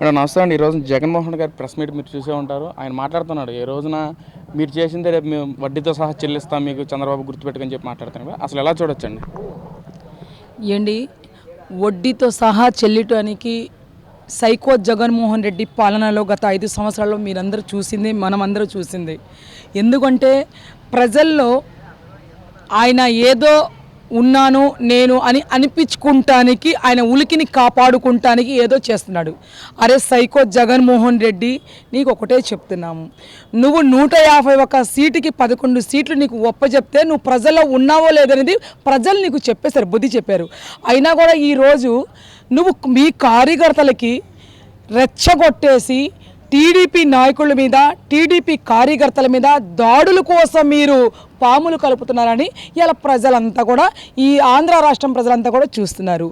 Madam నమస్తే అండి. ఈ రోజు జగన్మోహన్ గారి ప్రెస్ మీట్ మీరు చూసే ఉంటారు. ఆయన మాట్లాడుతున్నాడు. ఈ రోజున మీరు చేసిందే రేపు మేము వడ్డీతో సహా చెల్లిస్తాం మీకు చంద్రబాబు గుర్తుపెట్టుకుని చెప్పి మాట్లాడుతున్నాడు అసలు ఎలా చూడొచ్చండి? ఏంటి వడ్డీతో సహా చెల్లిటానికి సైకో జగన్మోహన్ రెడ్డి పాలనలో గత ఐదు సంవత్సరాల్లో మీరందరూ చూసింది మనమందరూ చూసింది. ఎందుకంటే ప్రజల్లో ఆయన ఏదో ఉన్నాను నేను అని అనిపించుకుంటానికి ఆయన ఉలికిని కాపాడుకుంటానికి ఏదో చేస్తున్నాడు. అరే సైకో జగన్మోహన్ రెడ్డి నీకు ఒకటే చెప్తున్నాము. నువ్వు నూట యాభై ఒక సీటుకి పదకొండు సీట్లు నీకు ఒప్పజెప్తే నువ్వు ప్రజల్లో ఉన్నావో లేదనేది ప్రజలు నీకు చెప్పేశారు బుద్ధి చెప్పారు. అయినా కూడా ఈరోజు నువ్వు మీ కార్యకర్తలకి రెచ్చగొట్టేసి టీడీపీ నాయకుల మీద టీడీపీ కార్యకర్తల మీద దాడుల కోసం మీరు పాములు కలుపుతున్నారని ఇలా ప్రజలంతా కూడా ఈ ఆంధ్ర రాష్ట్రం ప్రజలంతా కూడా చూస్తున్నారు.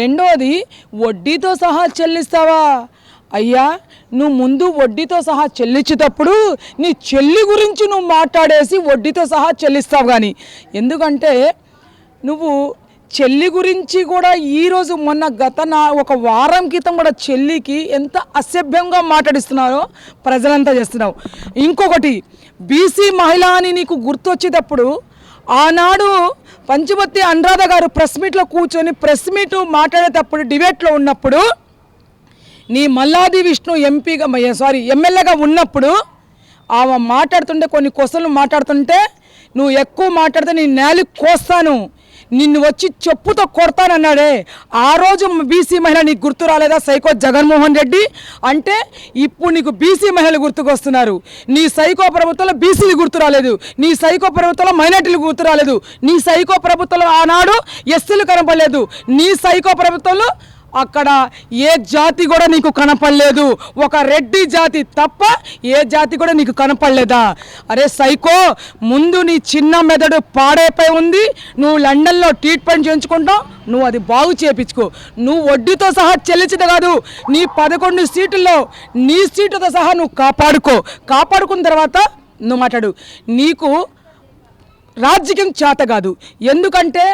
రెండోది వడ్డీతో సహా చెల్లిస్తావా? అయ్యా నువ్వు ముందు వడ్డీతో సహా చెల్లించేటప్పుడు నీ చెల్లి గురించి నువ్వు మాట్లాడేసి వడ్డీతో సహా చెల్లిస్తావు కానీ ఎందుకంటే నువ్వు చెల్లి గురించి కూడా ఈరోజు మొన్న గత నా ఒక వారం క్రితం కూడా చెల్లికి ఎంత అసభ్యంగా మాట్లాడిస్తున్నారో ప్రజలంతా చేస్తున్నావు ఇంకొకటి బీసీ మహిళ అని నీకు గుర్తొచ్చేటప్పుడు ఆనాడు పంచమతి అనురాధ గారు ప్రెస్ మీట్లో కూర్చొని ప్రెస్ మీట్ మాట్లాడేటప్పుడు డిబేట్లో ఉన్నప్పుడు నీ మల్లాది విష్ణు ఎంపీగా సారీ ఎమ్మెల్యేగా ఉన్నప్పుడు ఆమె మాట్లాడుతుంటే కొన్ని క్వశ్చన్లు మాట్లాడుతుంటే నువ్వు ఎక్కువ మాట్లాడితే నీ నేలకు కోస్తాను నిన్ను వచ్చి చెప్పుతో కొడతానన్నాడే. ఆ రోజు బీసీ మహిళ నీకు గుర్తు రాలేదా? సైకో జగన్మోహన్ రెడ్డి? అంటే ఇప్పుడు నీకు బీసీ మహిళలు గుర్తుకొస్తున్నారు. నీ సైకో ప్రభుత్వంలో బీసీలు గుర్తు రాలేదు. నీ సైకో ప్రభుత్వంలో మైనార్టీలు గుర్తు రాలేదు. నీ సైకో ప్రభుత్వంలో ఆనాడు ఎస్సీలు కనపడలేదు. నీ సైకో ప్రభుత్వంలో అక్కడ ఏ జాతి కూడా నీకు కనపడలేదు. ఒక రెడ్డి జాతి తప్ప ఏ జాతి కూడా నీకు కనపడలేదా? అరే సైకో ముందు నీ చిన్న మెదడు పాడైపోయి ఉంది. నువ్వు లండన్లో ట్రీట్మెంట్ చేయించుకుంటావు నువ్వు అది బాగు చేయించుకో. నువ్వు వడ్డీతో సహా చెల్లించదు కాదు. నీ పదకొండు సీటుల్లో నీ సీటుతో సహా నువ్వు కాపాడుకో. కాపాడుకున్న తర్వాత నువ్వు మాట్లాడు. నీకు రాజకీయం చేత కాదు. ఎందుకంటే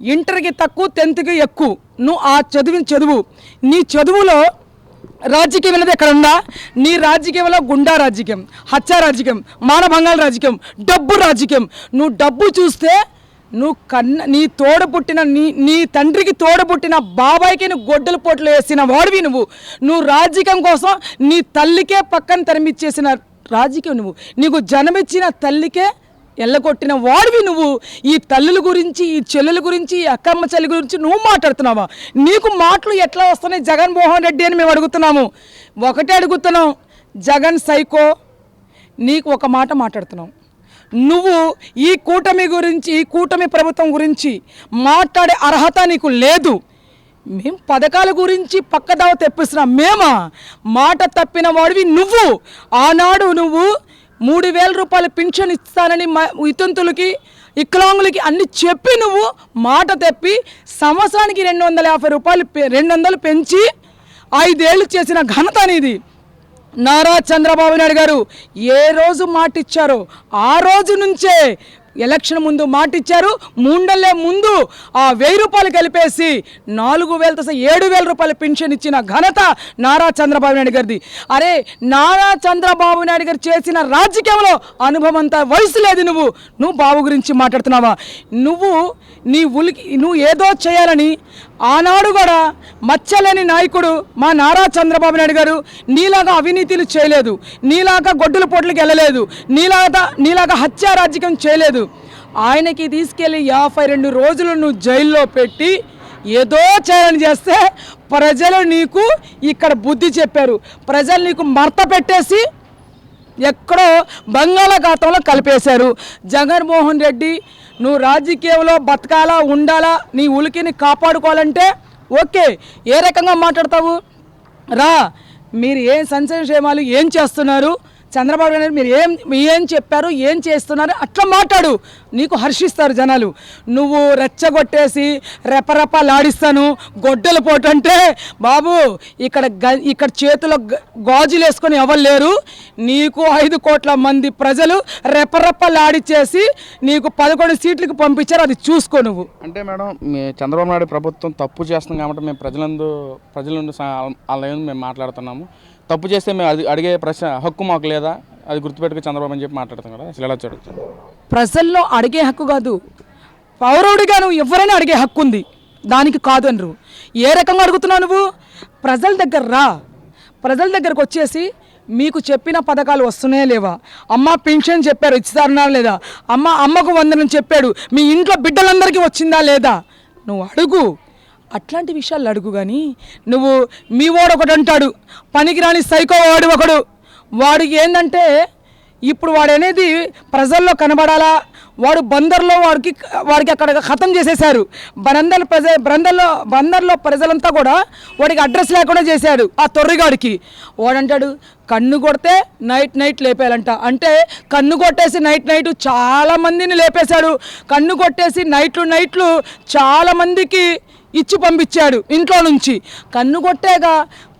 ఇంటర్కి తక్కువ టెన్త్కి ఎక్కువ. నువ్వు ఆ చదివిన చదువు. నీ చదువులో రాజకీయం అనేది ఎక్కడ ఉందా? నీ రాజకీయంలో గుండా రాజకీయం హత్య రాజకీయం మానభంగాల రాజకీయం డబ్బు రాజకీయం. నువ్వు డబ్బు చూస్తే నువ్వు కన్న నీ తోడ పుట్టిన నీ నీ తండ్రికి తోడ పుట్టిన బాబాయికి నువ్వు గొడ్డల పోట్లు వేసిన వాడివి నువ్వు. నువ్వు రాజకీయం కోసం నీ తల్లికే పక్కన తరిమిచ్చేసిన రాజకీయం నువ్వు. నీకు జన్మిచ్చిన తల్లికే ఎల్లగొట్టిన వాడివి నువ్వు. ఈ తల్లుల గురించి ఈ చెల్లెల గురించి ఈ అక్కమ్మ చెల్లి గురించి నువ్వు మాట్లాడుతున్నావా? నీకు మాటలు ఎట్లా వస్తున్నాయి జగన్మోహన్ రెడ్డి అని మేము అడుగుతున్నాము. ఒకటే అడుగుతున్నాం జగన్ సైకో నీకు ఒక మాట మాట్లాడుతున్నాం. నువ్వు ఈ కూటమి గురించి ఈ కూటమి ప్రభుత్వం గురించి మాట్లాడే అర్హత నీకు లేదు. మేము పథకాల గురించి పక్కదావ తెప్పిస్తున్నాం. మేమా? మాట తప్పిన వాడివి నువ్వు. ఆనాడు నువ్వు మూడు వేల రూపాయలు పింఛన్ ఇస్తానని వితంతులకి వికలాంగులకి అన్ని చెప్పి నువ్వు మాట తెప్పి సంవత్సరానికి రెండు వందల యాభై రూపాయలు పె- రెండు వందలు పెంచి ఐదేళ్ళు చేసిన ఘనత అనేది నారా చంద్రబాబు నాయుడు గారు ఏ రోజు మాట ఇచ్చారో ఆ రోజు నుంచే ఎలక్షన్ ముందు మాట ఇచ్చారు మూండల్లే ముందు ఆ వెయ్యి రూపాయలు కలిపేసి నాలుగు వేలతో ఏడు వేల రూపాయల పెన్షన్ ఇచ్చిన ఘనత నారా చంద్రబాబు నాయుడు గారిది. అరే నారా చంద్రబాబు నాయుడు గారు చేసిన రాజకీయంలో అనుభవం అంతా వయసు లేదు నువ్వు. నువ్వు బాబు గురించి మాట్లాడుతున్నావా? నువ్వు నీ ఉలికి నువ్వు ఏదో చేయాలని ఆనాడు కూడా మచ్చలేని నాయకుడు మా నారా చంద్రబాబు నాయుడు గారు నీలాగా అవినీతిలు చేయలేదు నీలాగా గొడ్డుల పోట్లకి వెళ్ళలేదు నీలాగా నీలాగా హత్యా రాజకీయం చేయలేదు. ఆయనకి తీసుకెళ్ళి యాభై రెండు రోజులు నువ్వు జైల్లో పెట్టి ఏదో చేయాలని చేస్తే ప్రజలు నీకు ఇక్కడ బుద్ధి చెప్పారు. ప్రజలు నీకు మర్త పెట్టేసి ఎక్కడో బంగాళాఖాతంలో కలిపేశారు. జగన్మోహన్ రెడ్డి నువ్వు రాజకీయంలో బతకాలా ఉండాలా నీ ఉలికిని కాపాడుకోవాలంటే ఓకే ఏ రకంగా మాట్లాడతావు? రా మీరు ఏం సంక్షేమాలు ఏం చేస్తున్నారు? చంద్రబాబు నాయుడు మీరు ఏం ఏం చెప్పారు ఏం చేస్తున్నారు అట్లా మాట్లాడు. నీకు హర్షిస్తారు జనాలు. నువ్వు రెచ్చగొట్టేసి రెపరెపలాడిస్తాను. గొడ్డలు పోటంటే బాబు ఇక్కడ గ- ఇక్కడ చేతిలో గాజులు వేసుకొని ఎవరు లేరు. నీకు ఐదు కోట్ల మంది ప్రజలు రెపరెపలాడిచేసి నీకు పదకొండు సీట్లకు పంపించారు. అది చూసుకో నువ్వు. అంటే మేడం చంద్రబాబు నాయుడు ప్రభుత్వం తప్పు చేస్తుంది కాబట్టి మేము ప్రజలందు ప్రజల నుండి మేము మాట్లాడుతున్నాము. తప్పు చేస్తే మేము అది అడిగే ప్రశ్న హక్కు మాకు లేదా? అది గుర్తుపెట్టుకు చంద్రబాబు అని చెప్పి మాట్లాడతాం కదా. అసలు ఎలా చూడొచ్చు? ప్రజల్లో అడిగే హక్కు కాదు. పౌరుడిగా నువ్వు ఎవరైనా అడిగే హక్కు ఉంది. దానికి కాదు అనరు. ఏ రకంగా అడుగుతున్నావు నువ్వు? ప్రజల దగ్గర రా. ప్రజల దగ్గరకు వచ్చేసి మీకు చెప్పిన పథకాలు వస్తున్నాయా లేవా? అమ్మ పెన్షన్ చెప్పారు ఇస్తారన్నా లేదా? అమ్మ అమ్మకు వందనని చెప్పాడు మీ ఇంట్లో బిడ్డలందరికీ వచ్చిందా లేదా? నువ్వు అడుగు. అట్లాంటి విషయాలు అడుగు కానీ నువ్వు మీ వాడు ఒకడు అంటాడు పనికిరాని సైకో వాడు ఒకడు. వాడికి ఏంటంటే ఇప్పుడు వాడు అనేది ప్రజల్లో కనబడాలా వాడు బందర్లో వాడికి వాడికి అక్కడ ఖతం చేసేశారు. బందర్ ప్రజ బందర్లో బందర్లో ప్రజలంతా కూడా వాడికి అడ్రస్ లేకుండా చేశాడు ఆ తొర్రిగాడికి. వాడంటాడు కన్ను కొడితే నైట్ నైట్ లేపేయాలంట అంటే కన్ను కొట్టేసి నైట్ నైట్ చాలా మందిని లేపేశాడు. కన్ను కొట్టేసి నైట్లు నైట్లు చాలామందికి ఇచ్చి పంపించాడు ఇంట్లో నుంచి. కన్ను కొట్టాక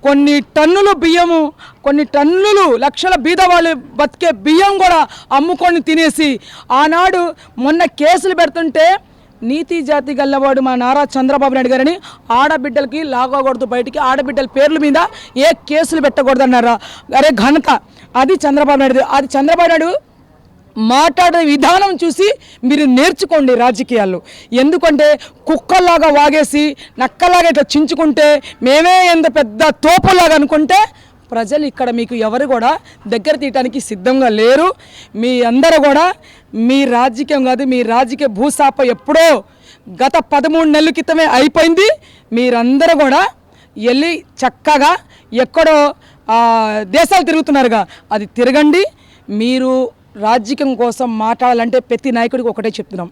కొన్ని టన్నులు బియ్యము కొన్ని టన్నులు లక్షల బీద వాళ్ళు బతికే బియ్యం కూడా అమ్ముకొని తినేసి ఆనాడు మొన్న కేసులు పెడుతుంటే నీతి జాతి గల్లవాడు మా నారా చంద్రబాబు నాయుడు గారని ఆడబిడ్డలకి లాగకూడదు బయటికి ఆడబిడ్డల పేర్ల మీద ఏ కేసులు పెట్టకూడదు అన్నారా అరే ఘనత అది చంద్రబాబు నాయుడు అది చంద్రబాబు నాయుడు మాట్లాడే విధానం చూసి మీరు నేర్చుకోండి రాజకీయాల్లో. ఎందుకంటే కుక్కలాగా వాగేసి నక్కలాగా ఇట్లా చించుకుంటే మేమే ఎంత పెద్ద తోపులాగా అనుకుంటే ప్రజలు ఇక్కడ మీకు ఎవరు కూడా దగ్గర తీయటానికి సిద్ధంగా లేరు. మీ అందరూ కూడా మీ రాజకీయం కాదు మీ రాజకీయ భూసాప ఎప్పుడో గత పదమూడు నెలల క్రితమే అయిపోయింది. మీరందరూ కూడా వెళ్ళి చక్కగా ఎక్కడో దేశాలు తిరుగుతున్నారుగా అది తిరగండి. మీరు రాజకీయం కోసం మాట్లాడాలంటే ప్రతి నాయకుడికి ఒకటే చెప్తున్నాం.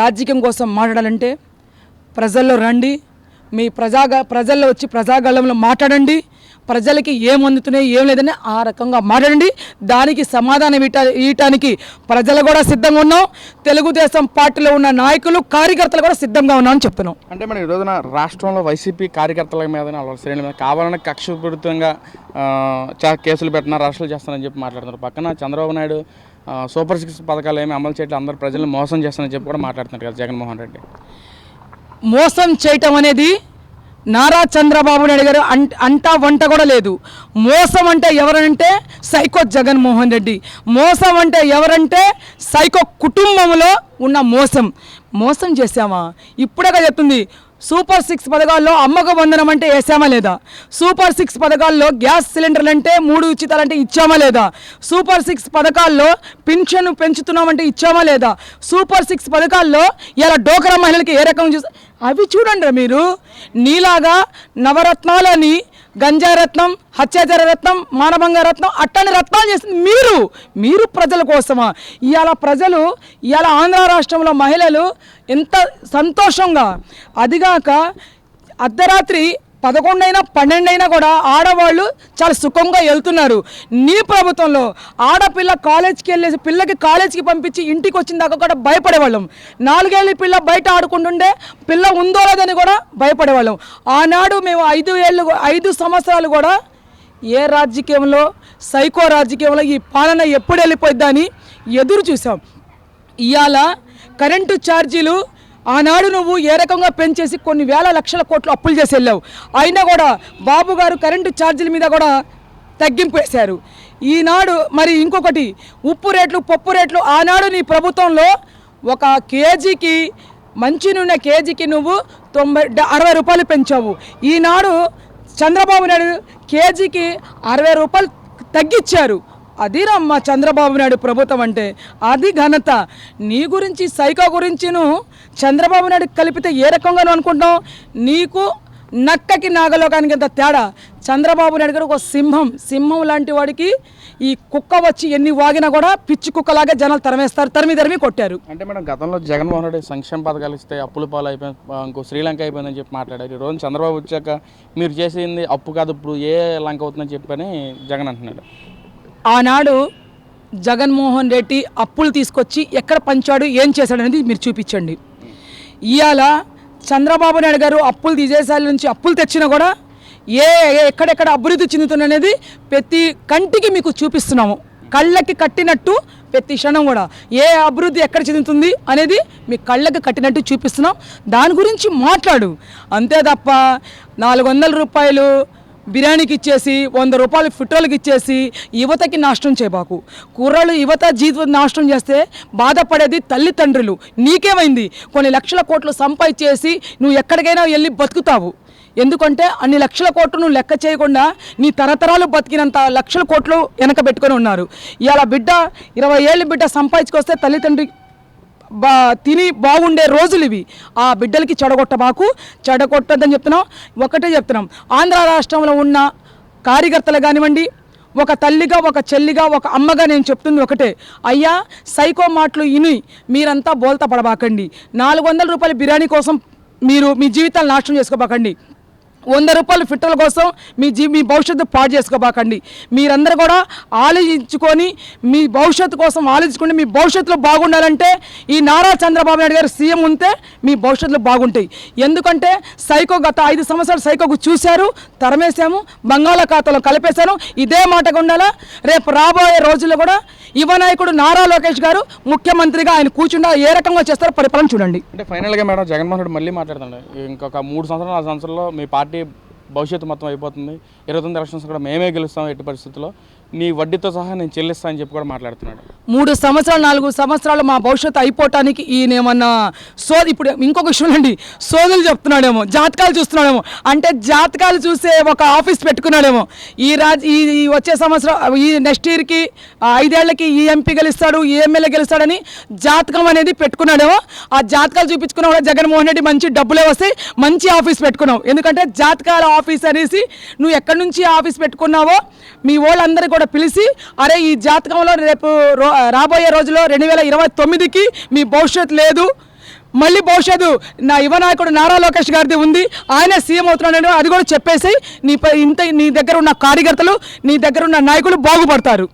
రాజకీయం కోసం మాట్లాడాలంటే ప్రజల్లో రండి మీ ప్రజాగా ప్రజల్లో వచ్చి ప్రజాగళంలో మాట్లాడండి ప్రజలకి ఏం అందుతున్నాయి ఏం లేదని ఆ రకంగా మాట్లాడండి. దానికి సమాధానం ఇట ఇయటానికి ప్రజలు కూడా సిద్ధంగా ఉన్నాం. తెలుగుదేశం పార్టీలో ఉన్న నాయకులు కార్యకర్తలు కూడా సిద్ధంగా ఉన్నామని చెప్తున్నాం. అంటే మనం ఈ రోజున రాష్ట్రంలో వైసీపీ కార్యకర్తల మీద వాళ్ళ శ్రేణుల మీద కావాలని కక్షపూరితంగా కేసులు పెట్టిన అరెస్టులు చేస్తానని చెప్పి మాట్లాడుతున్నారు. పక్కన చంద్రబాబు నాయుడు సూపర్ సిక్స్ పథకాలు ఏమి అమలు చేయట్లేదు. అందరు ప్రజలను మోసం చేస్తానని చెప్పి కూడా మాట్లాడుతున్నారు కదా జగన్మోహన్ రెడ్డి. మోసం చేయటం అనేది నారా చంద్రబాబు నాయుడు గారు అంట అంటా వంట కూడా లేదు. మోసం అంటే ఎవరంటే సైకో జగన్మోహన్ రెడ్డి. మోసం అంటే ఎవరంటే సైకో కుటుంబంలో ఉన్న మోసం. మోసం చేశామా? ఇప్పుడే చెప్తుంది. సూపర్ సిక్స్ పథకాల్లో అమ్మక బంధనం అంటే వేసామా లేదా? సూపర్ సిక్స్ పథకాల్లో గ్యాస్ సిలిండర్లు అంటే మూడు ఉచితాలంటే ఇచ్చామా లేదా? సూపర్ సిక్స్ పథకాల్లో పింఛను పెంచుతున్నామంటే ఇచ్చామా లేదా? సూపర్ సిక్స్ పథకాల్లో ఇలా డోకరా మహిళలకి ఏ రకం చూసా అవి చూడండి మీరు. నీలాగా నవరత్నాలని గంజారత్నం హత్యాచార రత్నం మానభంగ రత్నం అట్టని రత్నాలు చేసింది మీరు. మీరు ప్రజల కోసమా? ఇవాళ ప్రజలు ఇవాళ ఆంధ్ర రాష్ట్రంలో మహిళలు ఎంత సంతోషంగా అదిగాక అర్ధరాత్రి పదకొండైనా పన్నెండైనా కూడా ఆడవాళ్ళు చాలా సుఖంగా వెళ్తున్నారు. నీ ప్రభుత్వంలో ఆడపిల్ల కాలేజ్కి వెళ్ళేసి పిల్లకి కాలేజ్కి పంపించి ఇంటికి వచ్చిన దాకా కూడా భయపడేవాళ్ళం. నాలుగేళ్ళ పిల్ల బయట ఆడుకుంటుండే పిల్ల ఉందో లేదని కూడా భయపడేవాళ్ళం. ఆనాడు మేము ఐదు ఏళ్ళు ఐదు సంవత్సరాలు కూడా ఏ రాజకీయంలో సైకో రాజకీయంలో ఈ పాలన ఎప్పుడు వెళ్ళిపోద్దని ఎదురు చూసాం. ఇవాళ కరెంటు ఛార్జీలు ఆనాడు నువ్వు ఏ రకంగా పెంచేసి కొన్ని వేల లక్షల కోట్లు అప్పులు చేసి వెళ్ళావు. అయినా కూడా బాబు గారు కరెంటు ఛార్జీల మీద కూడా తగ్గింపు వేశారు. ఈనాడు మరి ఇంకొకటి ఉప్పు రేట్లు పప్పు రేట్లు ఆనాడు నీ ప్రభుత్వంలో ఒక కేజీకి మంచి నూనె కేజీకి నువ్వు తొంభై డ- అరవై రూపాయలు పెంచావు. ఈనాడు చంద్రబాబు నాయుడు కేజీకి అరవై రూపాయలు తగ్గించారు అదిరమ్మ చంద్రబాబు నాయుడు ప్రభుత్వం అంటే అది ఘనత. నీ గురించి సైకో గురించిను చంద్రబాబు నాయుడు కలిపితే ఏ రకంగా అనుకుంటాం నీకు నక్కకి నాగలోకానికి ఎంత తేడా? చంద్రబాబు నాయుడు గారు ఒక సింహం. సింహం లాంటి వాడికి ఈ కుక్క వచ్చి ఎన్ని వాగినా కూడా పిచ్చి కుక్కలాగా జనాలు తరిమేస్తారు తరిమి తరిమి కొట్టారు. అంటే మేడం గతంలో జగన్మోహన్ రెడ్డి సంక్షేమ పథకాలు ఇస్తే అప్పుల పాలు అయిపోయింది ఇంకో శ్రీలంక అయిపోయిందని చెప్పి మాట్లాడారు. ఈ రోజు చంద్రబాబు వచ్చాక మీరు చేసింది అప్పు కాదు ఇప్పుడు ఏ లంక అవుతుందని చెప్పని జగన్ అంటున్నాడు. ఆనాడు జగన్మోహన్ రెడ్డి అప్పులు తీసుకొచ్చి ఎక్కడ పంచాడు ఏం చేశాడు అనేది మీరు చూపించండి. ఇవాళ చంద్రబాబు నాయుడు గారు అప్పులు తీసేసాల నుంచి అప్పులు తెచ్చినా కూడా ఏ ఏ- ఎక్కడెక్కడ అభివృద్ధి చెందుతుందనేది ప్రతి కంటికి మీకు చూపిస్తున్నాము. కళ్ళకి కట్టినట్టు ప్రతి క్షణం కూడా ఏ అభివృద్ధి ఎక్కడ చెందుతుంది అనేది మీ కళ్ళకి కట్టినట్టు చూపిస్తున్నాం. దాని గురించి మాట్లాడు. అంతే తప్ప నాలుగు వందల రూపాయలు బిర్యానీకి ఇచ్చేసి వంద రూపాయలు ఫిట్రోల్కి ఇచ్చేసి యువతకి నాశనం చేయబాకు. కుర్రలు యువత జీవితం నాశనం చేస్తే బాధపడేది తల్లిదండ్రులు నీకేమైంది? కొన్ని లక్షల కోట్లు సంపాదించేసి నువ్వు ఎక్కడికైనా వెళ్ళి బతుకుతావు. ఎందుకంటే అన్ని లక్షల కోట్లు నువ్వు లెక్క చేయకుండా నీ తరతరాలు బతికినంత లక్షల కోట్లు వెనక పెట్టుకొని ఉన్నారు. ఇవాళ బిడ్డ ఇరవై ఏళ్ళు బిడ్డ సంపాదించుకొస్తే తల్లిదండ్రి బా తిని బాగుండే రోజులు ఇవి. ఆ బిడ్డలకి చెడగొట్టబాకు చెడగొట్టద్దని చెప్తున్నాం. ఒకటే చెప్తున్నాం. ఆంధ్ర రాష్ట్రంలో ఉన్న కార్యకర్తలు కానివ్వండి ఒక తల్లిగా ఒక చెల్లిగా ఒక అమ్మగా నేను చెప్తుంది ఒకటే. అయ్యా సైకో మాటలు ఇని మీరంతా బోల్తా పడబాకండి. నాలుగు వందల రూపాయల బిర్యానీ కోసం మీరు మీ జీవితాలు నాశనం చేసుకోబాకండి. వంద రూపాయల ఫిట్టల కోసం మీ జీ మీ భవిష్యత్తు పాడు చేసుకోబాకండి. మీరందరూ కూడా ఆలోచించుకొని మీ భవిష్యత్తు కోసం ఆలోచించుకొని మీ భవిష్యత్తులో బాగుండాలంటే ఈ నారా చంద్రబాబు నాయుడు గారు సీఎం ఉంటే మీ భవిష్యత్తులో బాగుంటాయి. ఎందుకంటే సైకో గత ఐదు సంవత్సరాలు సైకోకు చూశారు తరమేశాము బంగాళాఖాతంలో కలిపేశారు. ఇదే మాటగా ఉండాలా రేపు రాబోయే రోజుల్లో కూడా యువ నాయకుడు నారా లోకేష్ గారు ముఖ్యమంత్రిగా ఆయన కూర్చుండా ఏ రకంగా చేస్తారో పరిపాలన చూడండి. అంటే ఫైనల్గా మేడం జగన్మోహన్ రెడ్డి మళ్ళీ మాట్లాడుతున్నాడు. ఇంకొక మూడు సంవత్సరాలు నాలుగు సంవత్సరాల్లో మీ పార్టీ భవిష్యత్తు మొత్తం అయిపోతుంది. ఇరవై తొమ్మిది ఎలక్షన్స్ కూడా మేమే గెలుస్తాం ఎట్టి పరిస్థితుల్లో. నీ వడ్డీతో సహా నేను చెల్లిస్తా అని చెప్పి కూడా మాట్లాడుతున్నాడు. మూడు సంవత్సరాలు నాలుగు సంవత్సరాలు మా భవిష్యత్తు అయిపోవటానికి ఈయన ఏమన్నా సో ఇప్పుడు ఇంకొక విషయం అండి సోదులు చెప్తున్నాడేమో జాతకాలు చూస్తున్నాడేమో. అంటే జాతకాలు చూసే ఒక ఆఫీస్ పెట్టుకున్నాడేమో. ఈ రాజ్ ఈ ఈ వచ్చే సంవత్సరం ఈ నెక్స్ట్ ఇయర్కి ఐదేళ్ళకి ఈ ఎంపీ గెలుస్తాడు ఈ ఎమ్మెల్యే గెలుస్తాడని జాతకం అనేది పెట్టుకున్నాడేమో. ఆ జాతకాలు చూపించుకున్నా కూడా జగన్మోహన్ రెడ్డి మంచి డబ్బులే వస్తాయి మంచి ఆఫీస్ పెట్టుకున్నావు. ఎందుకంటే జాతకాల ఆఫీస్ అనేసి నువ్వు ఎక్కడి నుంచి ఆఫీస్ పెట్టుకున్నావో మీ వాళ్ళందరూ కూడా పిలిచి అరే ఈ జాతకంలో రేపు రో- రాబోయే రోజుల్లో రెండు వేల ఇరవై తొమ్మిదికి మీ భవిష్యత్తు లేదు. మళ్ళీ భవిష్యత్తు నా యువ నాయకుడు నారా లోకేష్ గారిది ఉంది. ఆయన సీఎం అవుతున్నాడు అది కూడా చెప్పేసి నీ పై ఇంత నీ దగ్గర ఉన్న కార్యకర్తలు నీ దగ్గర ఉన్న నాయకులు బాగుపడతారు.